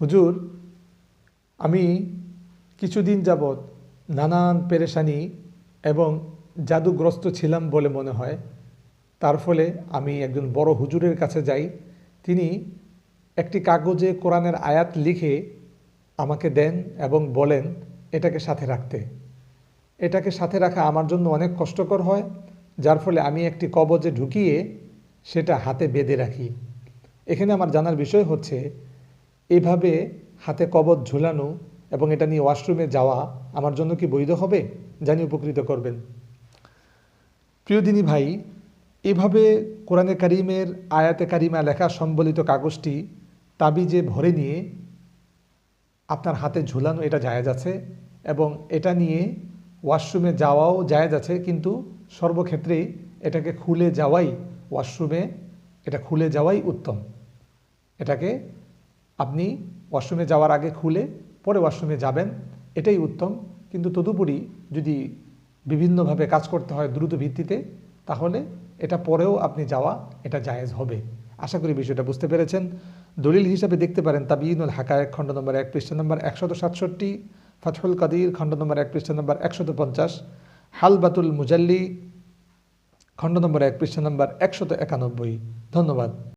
হুজুর, আমি কিছুদিন যাবৎ নানান পেরেশানি এবং জাদুগ্রস্ত ছিলাম বলে মনে হয়। তার ফলে আমি একজন বড় হুজুরের কাছে যাই। তিনি একটি কাগজে কোরআনের আয়াত লিখে আমাকে দেন এবং বলেন, এটাকে সাথে রাখতে। এটাকে সাথে রাখা আমার জন্য অনেক কষ্টকর হয়, যার ফলে আমি একটি কবজে ঢুকিয়ে সেটা হাতে বেঁধে রাখি। এখানে আমার জানার বিষয় হচ্ছে এইভাবে হাতে কবজ ঝুলানো এবং এটা নিয়ে ওয়াশরুমে যাওয়া আমার জন্য কি বৈধ হবে? জানি উপকৃত করবেন। প্রিয় দিনী ভাই, এভাবে কোরআনে কারিমের আয়াতে কারিমা লেখা সম্বলিত কাগজটি, তাবিজে ভরে নিয়ে আপনার হাতে ঝুলানো এটা জায়েজ আছে এবং এটা নিয়ে ওয়াশরুমে যাওয়াও জায়েজ আছে, কিন্তু সর্বক্ষেত্রেই এটাকে খুলে যাওয়াই ওয়াশরুমে, এটা খুলে যাওয়াই উত্তম। এটাকে আপনি ওয়াশরুমে যাওয়ার আগে খুলে পরে ওয়াশরুমে যাবেন, এটাই উত্তম। কিন্তু তদুপরি যদি বিভিন্নভাবে কাজ করতে হয় দ্রুত ভিত্তিতে, তাহলে এটা পরেও আপনি যাওয়া, এটা জায়েজ হবে। আশা করি বিষয়টা বুঝতে পেরেছেন। দলিল হিসাবে দেখতে পারেন তাবিনুল হাকায়ক, খণ্ড নম্বর এক, পৃষ্ঠা নম্বর একশত সাতষট্টি, ফাতহুল কাদির, খণ্ড নম্বর এক, পৃষ্ঠা নম্বর একশত পঞ্চাশ, হালবাতুল মুজাল্লি, খণ্ড নম্বর এক, পৃষ্ঠা নম্বর একশত একানব্বই। ধন্যবাদ।